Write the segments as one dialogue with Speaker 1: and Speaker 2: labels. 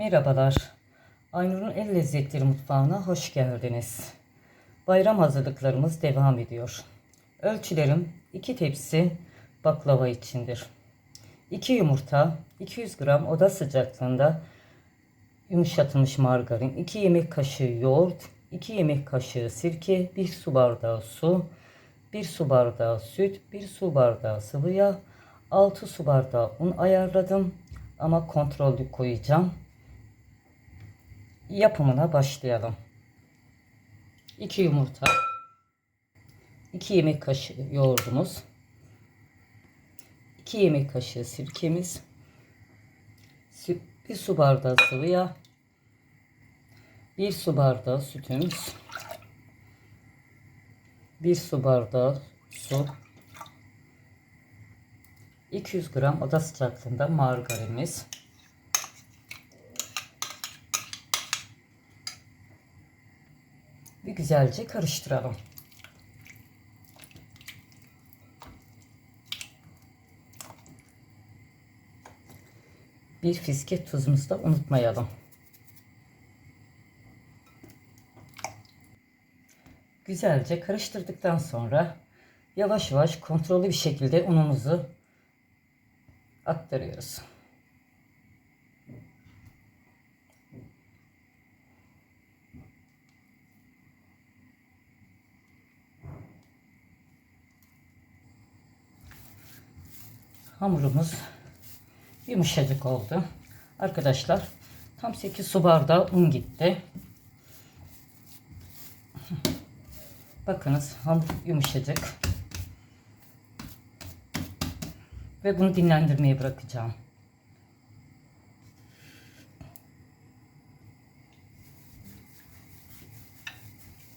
Speaker 1: Merhabalar. Aynur'un El Lezzetleri Mutfağı'na hoş geldiniz. Bayram hazırlıklarımız devam ediyor. Ölçülerim 2 tepsi baklava içindir. 2 yumurta, 200 gram oda sıcaklığında yumuşatılmış margarin, 2 yemek kaşığı yoğurt, 2 yemek kaşığı sirke, 1 su bardağı su, 1 su bardağı süt, 1 su bardağı sıvı yağ, 6 su bardağı un ayarladım ama kontrollü koyacağım. Yapımına başlayalım. 2 yumurta, 2 yemek kaşığı yoğurdumuz, 2 yemek kaşığı sirkemiz, 1 su bardağı sıvı yağ, 1 su bardağı sütümüz, 1 su bardağı su, 200 gram oda sıcaklığında margarinimiz, bir güzelce karıştıralım. Bir fiske tuzumuzu da unutmayalım. Güzelce karıştırdıktan sonra yavaş yavaş kontrollü bir şekilde unumuzu aktarıyoruz. Hamurumuz yumuşacık oldu. Arkadaşlar tam 8 su bardağı un gitti. Bakınız hamur yumuşacık. Ve bunu dinlendirmeye bırakacağım.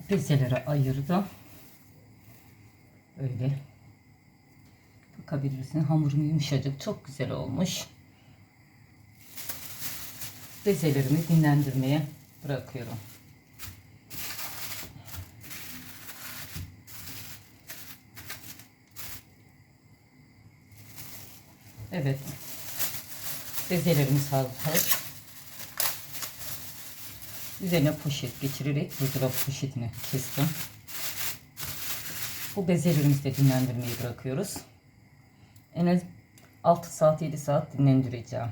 Speaker 1: Bezelere ayırdım. Öyle. Bakabilirsin hamurum yumuşacık. Çok güzel olmuş. Bezelerimi dinlendirmeye bırakıyorum. Evet. Bezelerimiz hazır. Üzerine poşet geçirerek buzdolabı poşetini kestim. Bu bezelerimizi de dinlendirmeyi bırakıyoruz. En az 6 saat 7 saat dinlendireceğim.